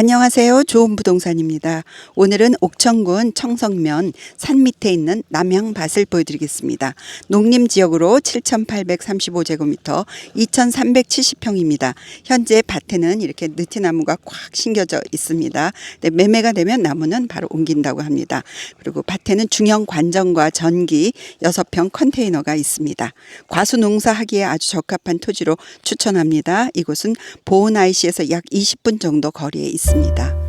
안녕하세요. 좋은 부동산입니다. 오늘은 옥천군 청성면 산 밑에 있는 남양밭을 보여드리겠습니다. 농림 지역으로 7,835제곱미터, 2,370평입니다. 현재 밭에는 이렇게 느티나무가 꽉 심겨져 있습니다. 네, 매매가 되면 나무는 바로 옮긴다고 합니다. 그리고 밭에는 중형 관정과 전기 6평 컨테이너가 있습니다. 과수 농사하기에 아주 적합한 토지로 추천합니다. 이곳은 보은 IC에서 약 20분 정도 거리에 있 않았습니다.